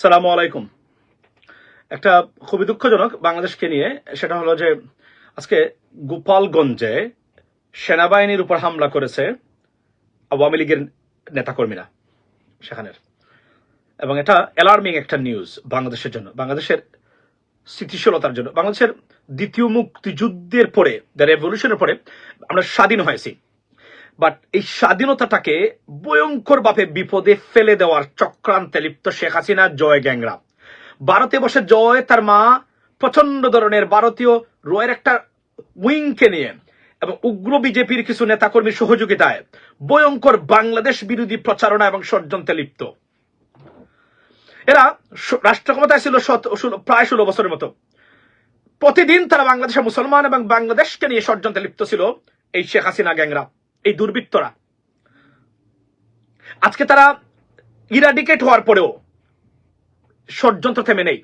সালামু আলাইকুম। একটা খুবই দুঃখজনক বাংলাদেশকে নিয়ে, সেটা হলো যে আজকে গোপালগঞ্জে সেনাবাহিনীর উপর হামলা করেছে আওয়ামী লীগের নেতাকর্মীরা সেখানের। এবং এটা অ্যালার্মিং একটা নিউজ বাংলাদেশের জন্য, বাংলাদেশের স্থিতিশীলতার জন্য। বাংলাদেশের দ্বিতীয় মুক্তিযুদ্ধের পরে দ্য রেভলিউশনের পরে আমরা স্বাধীন হয়েছি। বাট এই স্বাধীনতাটাকে ভয়ঙ্কর ভয়ঙ্করভাবে বিপদে ফেলে দেওয়ার চক্রান্তে লিপ্ত শেখ হাসিনা, জয় গ্যাংরা ভারতে বসে জয় তার মা প্রচণ্ড ধরনের ভারতীয় রয়ের একটা উইংকে নিয়ে এবং উগ্র বিজেপির কিছু নেতাকর্মীর সহযোগিতায় ভয়ঙ্কর বাংলাদেশ বিরোধী প্রচারণা এবং ষড়যন্ত্রে লিপ্ত। এরা রাষ্ট্র ক্ষমতায় ছিল প্রায় ষোলো বছরের মতো। প্রতিদিন তারা বাংলাদেশের মুসলমান এবং বাংলাদেশকে নিয়ে ষড়যন্ত্রে লিপ্ত ছিল এই শেখ হাসিনা গ্যাংরা এই দুর্বৃত্তরা। আজকে তারা ইরাডিকেট হওয়ার পরেও ষড়যন্ত্র থেমে নেই।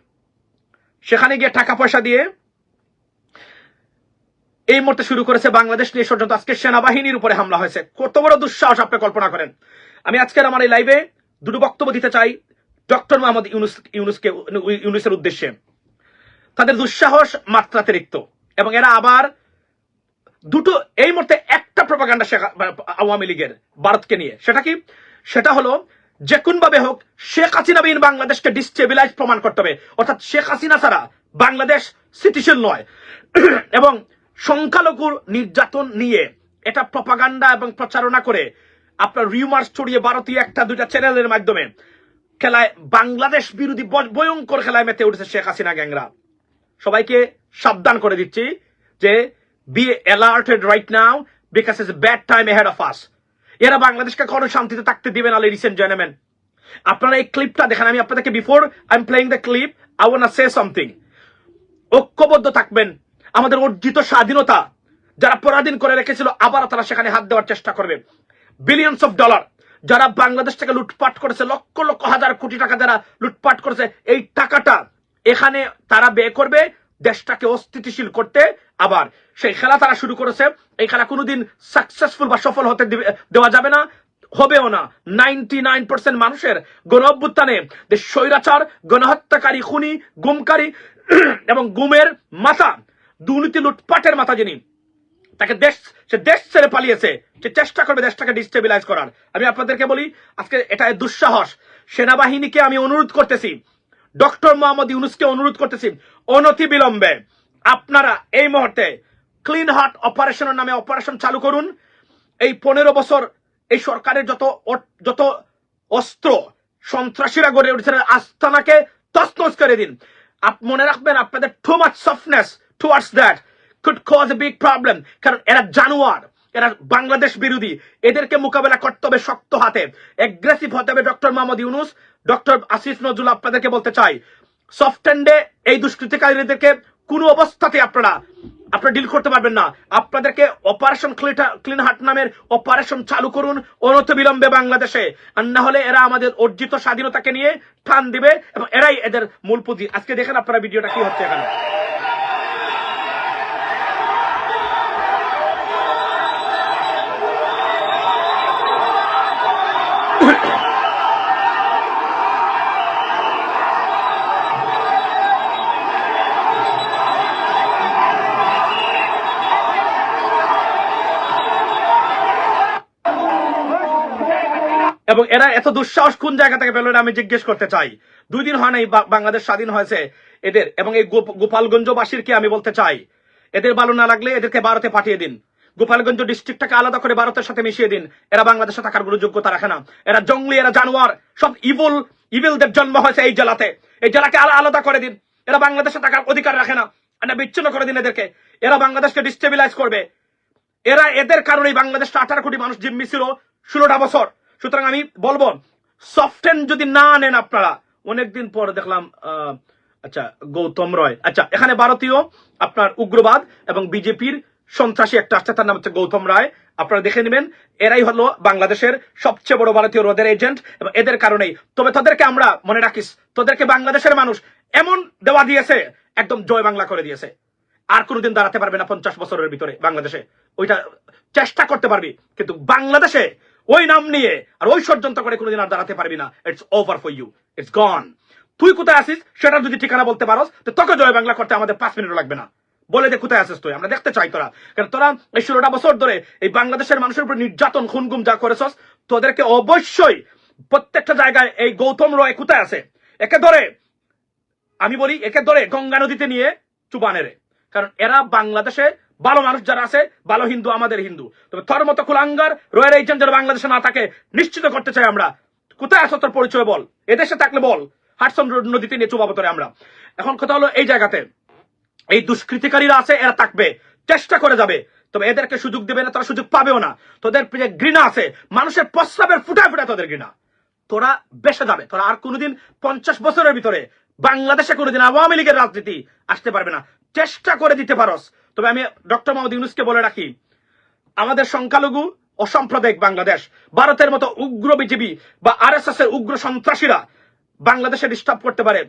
সেখানে গিয়ে টাকা পয়সা দিয়ে এই মুহূর্তে শুরু করেছে বাংলাদেশ নিয়ে ষড়যন্ত্র। আজকে সেনাবাহিনীর উপরে হামলা হয়েছে। কত বড় দুঃসাহস আপনি কল্পনা করেন। আমি আজকের আমার এই লাইভে দুটো বক্তব্য দিতে চাই ডক্টর মোহাম্মদ ইউনুস, ইউনুসকে, ইউনুসের উদ্দেশ্যে। তাদের দুঃসাহস মাত্রাতিরিক্ত এবং এরা আবার দুটো, এই মুহূর্তে একটা প্রপাগান্ডা শেখ আওয়ামী লীগের, ভারতকে নিয়ে। সেটা কি? সেটা হলো, যে কোন ভাবে হোক, শেখ হাসিনা বিন বাংলাদেশকে ডিস্টেবিলাইজ প্রমাণ করতে হবে। অর্থাৎ শেখ হাসিনা ছাড়া বাংলাদেশ স্থিতিশীল নয়। এবং সংখ্যালঘুর নির্যাতন নিয়ে এটা প্রপাগান্ডা এবং প্রচারণা করে আপনার রিউমার্স ছড়িয়ে ভারতীয় একটা, দুইটা চ্যানেলের মাধ্যমে খেলায় বাংলাদেশ বিরোধী ভয়ঙ্কর খেলায় মেতে উঠেছে শেখ হাসিনা গ্যাংরা। সবাইকে সাবধান করে দিচ্ছি যে be alerted right now because is bad time ahead of us এরা বাংলাদেশকে কোনো শান্তিতে থাকতে দিবে না লেডিস এন্ড জেন্টলম্যান আপনারা এই ক্লিপটা দেখেন, আমি আপনাদেরকে before I am playing the clip I want say something ঐক্যবদ্ধ থাকবেন। আমাদের অর্জিত স্বাধীনতা যারা পরাধীন করে রেখেছিল, আবার তারা সেখানে হাত দেওয়ার চেষ্টা করবে। বিলিয়নস অফ ডলার যারা বাংলাদেশ থেকে লুটপাট করেছে, লক্ষ লক্ষ হাজার কোটি টাকা যারা লুটপাট করেছে, এই টাকাটা এখানে তারা ব্যয় করবে দেশটাকে অস্থিতিশীল করতে। আবার সেই খেলা তারা শুরু করেছে, এই খেলা কোনোদিন সাকসেসফুল বা সফল হতে দেওয়া যাবে না, হবেও না। নাইনটি নাইন পার্সেন্ট মানুষের গণ অভ্যুত্থানে স্বৈরাচার, গণহত্যাকারী, খুনি, গুমকারী এবং গুমের মাথা, দুর্নীতি লুটপাটের মাথা যিনি, তাকে দেশ সে দেশ ছেড়ে পালিয়েছে, সে চেষ্টা করবে দেশটাকে ডিস্টেবিলাইজ করার। আমি আপনাদেরকে বলি, আজকে এটা দুঃসাহস। সেনাবাহিনীকে আমি অনুরোধ করতেছি, ডক্টর মোহাম্মদ ইউনুসকে অনুরোধ করতেছি অনতি বিলম্বে আপনারা এই মুহূর্তে ক্লিন হার্ট অপারেশনের নামে অপারেশন চালু করুন। এই পনেরো বছর এই সরকারের যত যত অস্ত্র সন্ত্রাসীরা গড়ে উঠেছে, আস্তানাকে তসনস করে দিন। মনে রাখবেন আপনাদের too much softness towards that could cause a big problem, কারণ এরা জানোয়ার, এরা বাংলাদেশ বিরোধী। এদেরকে মোকাবেলা করতে হবে শক্ত হাতে। এগ্রেসিভ হতে হবে ডক্টর মোহাম্মদ ইউনুস। ডক্টর আসিফ নজরুল আপনাদেরকে বলতে চাই সফট হ্যান্ডে এই দুষ্কৃতিকারীদেরকে কোনো অবস্থাতে আপনারা আপনারা ডিল করতে পারবেন না। আপনাদেরকে অপারেশন ক্লিন হার্ট নামের অপারেশন চালু করুন অনত বিলম্বে বাংলাদেশে। আর না হলে এরা আমাদের অর্জিত স্বাধীনতাকে নিয়ে টান দিবে এবং এরাই এদের মূল পুঁজি। আজকে দেখেন আপনারা ভিডিওটা কি হচ্ছে এখানে। এবং এরা এত দুঃসাহস কোন জায়গা থেকে পেল আমি জিজ্ঞেস করতে চাই। দুই দিন হয় নাই বাংলাদেশ স্বাধীন হয়েছে এদের এবং এই গোপ- গোপালগঞ্জবাসীরকে আমি বলতে চাই? এদের ভালো না লাগলে এদেরকে ভারতে পাঠিয়ে দিন। গোপালগঞ্জ ডিস্ট্রিক্টটাকে আলাদা করে ভারতের সাথে মিশিয়ে দিন। এরা বাংলাদেশে থাকার কোনো যোগ্যতা রাখে না। এরা জঙ্গলি, এরা জানোয়ার, সব ইভুল ইভিলদের জন্ম হয়েছে এই জেলাতে। এই জেলাকে আলা- আলাদা করে দিন। এরা বাংলাদেশে থাকার অধিকার রাখে না। এটা বিচ্ছিন্ন করে দিন এদেরকে। এরা বাংলাদেশকে ডিস্টেবিলাইজ করবে। এরা এদের কারণে বাংলাদেশটা আঠারো কোটি মানুষ জিম্মি ছিল ষোলোটা বছর। সুতরাং আমি বলব সফটেন যদি না নেন আপনারা, অনেকদিন পর দেখলাম আচ্ছা গৌতম রয়। আচ্ছা এখানে ভারতীয়, আপনার উগ্রবাদ এবং বিজেপির সন্ত্রাসী একটা আসছে তার নাম হচ্ছে গৌতম রায়। আপনারা দেখে নেবেন, এরাই হলো বাংলাদেশের সবচেয়ে বড় ভারতীয় রোদের এজেন্ট এবং এদের কারণেই। তবে তাদেরকে আমরা মনে রাখিস, তোদেরকে বাংলাদেশের মানুষ এমন দেওয়া দিয়েছে, একদম জয় বাংলা করে দিয়েছে। আর কোনোদিন দাঁড়াতে পারবে না পঞ্চাশ বছরের ভিতরে বাংলাদেশে। ওইটা চেষ্টা করতে পারবি, কিন্তু বাংলাদেশে ওই নাম নিয়ে আর ওই ষড়যন্ত্র করে কোনোদিন আর দাঁড়াতে পারবি না। It's over for you it's gone তুই কোথায় আসিস সেটা যদি ঠিকানা বলতে পারোস, তো তোকে জয় বাংলা করতে আমাদের পাঁচ মিনিট লাগবে না। বলে দে কোথায় আসিস তুই? আমরা দেখতে চাই তোরা। কারণ তোরা এই ষোলোটা বছর ধরে এই বাংলাদেশের মানুষের উপর নির্যাতন, খুনগুম যা করেছস, তোদেরকে অবশ্যই প্রত্যেকটা জায়গায় এই গৌতম রয় কোথায় আছে? একে ধরে, আমি বলি, একে ধরে গঙ্গা নদীতে নিয়ে চুবানেরে। কারণ এরা বাংলাদেশে ভালো মানুষ যারা আছে, ভালো হিন্দু আমাদের হিন্দু। তবে তোর মতো কুলাঙ্গার, রয়ের এইজন যারা বাংলাদেশে না থাকে, নিশ্চিত করতে চাই আমরা। কোথায় আছো তোর পরিচয় বল? এদেশে থাকলে বল। হাটসন নদীতে নিয়ে চুবাবো তোরে আমরা। এখন কথা হলো এই জায়গাতে। এই দুষ্কৃতিকারীরা আছে, এরা থাকবে। চেষ্টা করে যাবে। তবে এদেরকে সুযোগ দেবে না, তারা সুযোগ পাবেও না। তোদের যে ঘৃণা আছে, মানুষের প্রস্রাবের ফুটায় ফুটায় তোদের ঘৃণা। তোরা বেসে যাবে। তোরা আর কোনোদিন পঞ্চাশ বছরের ভিতরে বাংলাদেশে কোনোদিন আওয়ামী লীগের রাজনীতি আসতে পারবে না। চেষ্টা করে দিতে পারস। তবে আমি ডক্টর মোহাম্মদ ইউনুসকে বলে রাখি, আমাদের সংখ্যালঘু অসাম্প্রদায়িক বাংলাদেশ, ভারতের মতো উগ্র বিজেপি বা আর এর উগ্র সন্ত্রাসীরা বাংলাদেশে ডিস্টার্ব করতে পারে।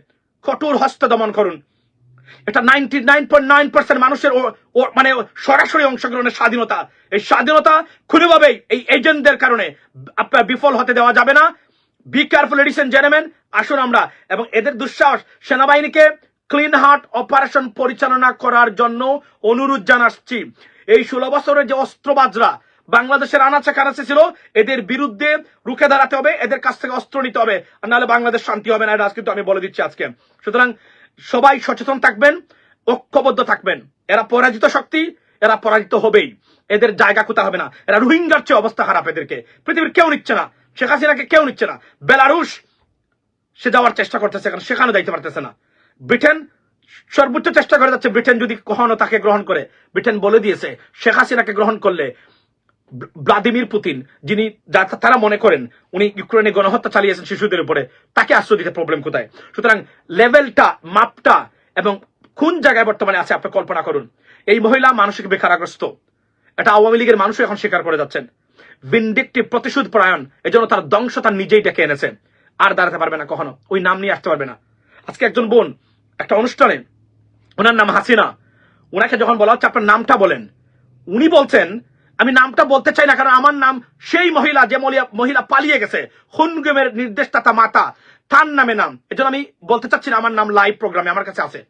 কঠোর হস্ত দমন করুন। এটা ninety nine point nine percent মানুষের মানে সরাসরি অংশগ্রহণের স্বাধীনতা। এই স্বাধীনতা খুলেভাবেই এই এজেন্টদের কারণে আপনার বিফল হতে দেওয়া যাবে না। বি কেয়ারফুল এডিস এন্ড জেনেমেন আসুন আমরা। এবং এদের দুঃসাহস সেনাবাহিনীকে ক্লিন হার্ট অপারেশন পরিচালনা করার জন্য অনুরোধ জানাচ্ছি। এই ষোলো বছরের যে অস্ত্রবাজরা বাংলাদেশের আনাচে কানাচে ছিল, এদের বিরুদ্ধে রুখে দাঁড়াতে হবে, এদের কাছ থেকে অস্ত্র নিতে হবে নাহলে বাংলাদেশ শান্তি হবে না, এটা কিন্তু আমি বলে দিচ্ছি আজকে। সুতরাং সবাই সচেতন থাকবেন, ঐক্যবদ্ধ থাকবেন। এরা পরাজিত শক্তি, এরা পরাজিত হবেই। এদের জায়গা কোথা হবে না? এরা রোহিঙ্গার চেয়ে অবস্থা খারাপ এদেরকে। পৃথিবীর কেউ নিচ্ছে না। শেখ হাসিনাকে কেউ নিচ্ছে না। বেলারুশ, সে যাওয়ার চেষ্টা করতেছে, কারণ সেখানে যাইতে পারতেছে না। ব্রিটেন সর্বোচ্চ চেষ্টা করে যাচ্ছে ব্রিটেন যদি কখনো তাকে গ্রহণ করে। ব্রিটেন বলে দিয়েছে, শেখ হাসিনাকে গ্রহণ করলে ভ্লা- ভ্লাদিমির পুতিন, যিনি তারা মনে করেন, উনি ইউক্রেনে গণহত্যা চালিয়েছেন শিশুদের উপরে, তাকে আশ্রয় দিতে প্রবলেম কোথায়? সুতরাং লেভেলটা, মাপটা এবং কোন জায়গায় বর্তমানে আছে আপনি কল্পনা করুন। এই মহিলা মানসিক বেকারাগ্রস্ত। এটা আওয়ামী লীগের মানুষও এখন স্বীকার করে যাচ্ছেন। ভিন্ডিকটিভ প্রতিশোধ পরায়ণ, এজন্য তার ধ্বংস তার নিজেই ডেকে এনেছে। আর দাঁড়াতে পারবে না কখনো, ওই নাম নিয়ে আসতে পারবে না। আজকে একজন বোন একটা অনুষ্ঠানে, ওনার নাম হাসিনা। ওনাকে যখন বলা হচ্ছে, আপনার নামটা বলেন। উনি বলছেন, আমি নামটা বলতে চাই না, কারণ আমার নাম সেই মহিলা, যে মহিলা- পালিয়ে গেছে। হুনগুমের নির্দেশদাতা মাতা, তার নামে নাম। এজন্য আমি বলতে চাচ্ছি না, আমার নাম লাইভ প্রোগ্রামে আমার কাছে আছে।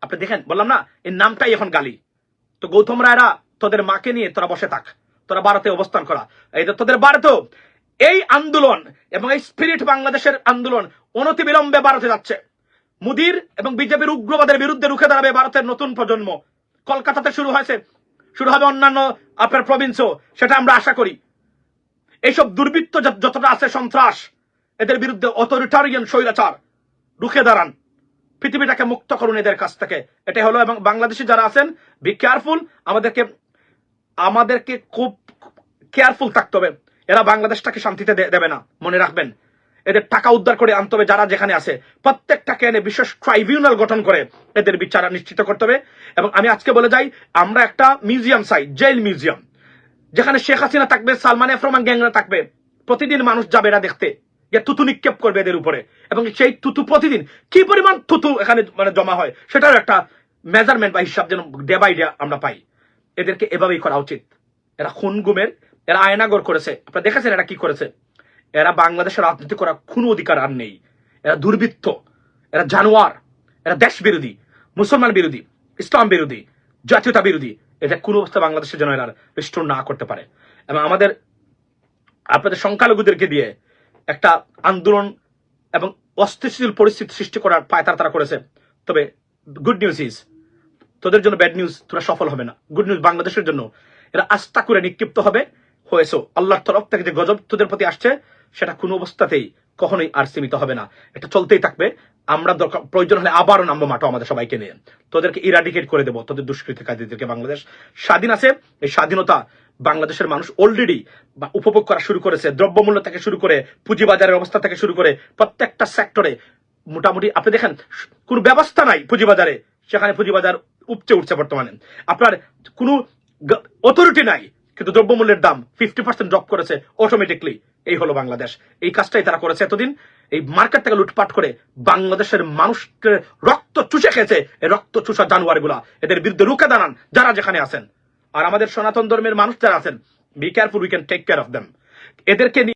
আপনি দেখেন, বললাম না এই নামটাই এখন গালি। তো গৌতম রায়রা, তোদের মাকে নিয়ে তোরা বসে থাক। তোরা ভারতে অবস্থান করা। এই তোদের ভারতেও এই আন্দোলন এবং এই স্পিরিট বাংলাদেশের আন্দোলন অনতি বিলম্বে ভারতে যাচ্ছে। মুদির এবং বিজেপির উগ্রবাদের বিরুদ্ধে রুখে দাঁড়াবে ভারতের নতুন প্রজন্ম। কলকাতাতে শুরু হয়েছে, শুরু হবে অন্যান্য আপনার প্রভিন্সও সেটা আমরা আশা করি। এইসব দুর্বৃত্ত যতটা আছে সন্ত্রাস, এদের বিরুদ্ধে অথরিটারিয়ান স্বৈরাচার, রুখে দাঁড়ান। পৃথিবীটাকে মুক্ত করুন এদের কাছ থেকে। এটাই হলো এবং বাংলাদেশি যারা আছেন বি কেয়ারফুল আমাদেরকে আমাদেরকে খুব কেয়ারফুল থাকতে হবে। এরা বাংলাদেশটাকে শান্তিতে দেবে না, মনে রাখবেন। এদের টাকা উদ্ধার করে আনতে হবে যারা যেখানে আছে। প্রত্যেকটাকে এনে বিশেষ ট্রাইব্যুনাল গঠন করে এদের বিচার নিশ্চিত করতে হবে। এবং আমি আজকে বলে যাই, আমরা একটা মিউজিয়াম চাই, জেল মিউজিয়াম। যেখানে শেখ হাসিনা থাকবে, সালমান এফরমান গ্যাংরা থাকবে। প্রতিদিন মানুষ যাবে এরা দেখতে, যে তুতু নিক্ষেপ করবে এদের উপরে। এবং সেই তুতু প্রতিদিন কি পরিমাণ তুতু এখানে মানে জমা হয় সেটার একটা মেজারমেন্ট বা হিসাব যেন ডে বাই ডে আমরা পাই। এদেরকে এভাবেই করা উচিত। এরা খুন গুমের, এরা আয়নাগর করেছে। আপনারা দেখেছেন এরা কি করেছে? এরা বাংলাদেশের রাজনীতি করার কোনো অধিকার আর নেই। এরা দুর্বৃত্ত, এরা জানোয়ার, এরা দেশ বিরোধী মুসলমান বিরোধী, ইসলাম বিরোধী, জাতীয়তা বিরোধী। এটা কোনো অবস্থা বাংলাদেশের জন্য এরা রিস্টোর না করতে পারে। এবং আমাদের, আপনাদের সংখ্যালঘুদেরকে দিয়ে একটা আন্দোলন এবং অস্থিতিশীল পরিস্থিতি সৃষ্টি করার পায়তার তারা করেছে। তবে গুড নিউজ ইজ তোদের জন্য ব্যাড নিউজ তোরা সফল হবে না। গুড নিউজ বাংলাদেশের জন্য, এরা আস্থা করে নিক্ষিপ্ত হবে। হয়েছে, আল্লাহর তরফ থেকে যে গজব তোদের প্রতি আসছে সেটা কোনো অবস্থাতেই কখনোই আর সীমিত হবে না। এটা চলতেই থাকবে। আমরা দরকার, প্রয়োজন হলে আবারও নামবো মাঠো আমাদের সবাইকে নিয়ে। তোদেরকে ইরাডিকেট করে দেবো, তোদের দুষ্কৃতিকারীদেরকে বাংলাদেশ। স্বাধীন আছে, এই স্বাধীনতা বাংলাদেশের মানুষ অলরেডি উপভোগ করা শুরু করেছে, দ্রব্যমূল্য থেকে শুরু করে, পুঁজিবাজারের অবস্থা থেকে শুরু করে প্রত্যেকটা সেক্টরে মোটামুটি আপনি দেখেন, কোনো ব্যবস্থা নাই পুঁজিবাজারে, সেখানে পুঁজিবাজার উপচে উঠছে বর্তমানে। আপনার কোনো অথরিটি নাই। কিন্তু দ্রব্যমূল্যের দাম ফিফটি পার্সেন্ট ড্রপ করেছে অটোমেটিকলি এই হলো বাংলাদেশ। এই কাজটাই তারা করেছে এতদিন। এই মার্কেট থেকে লুটপাট করে বাংলাদেশের মানুষকে রক্ত চুষে খেয়েছে এই রক্ত চুষা জানুয়ারিগুলা। এদের বিরুদ্ধে রুখে দাঁড়ান যারা যেখানে আছেন। আর আমাদের সনাতন ধর্মের মানুষ যারা আছেন be careful we can take care of them এদেরকে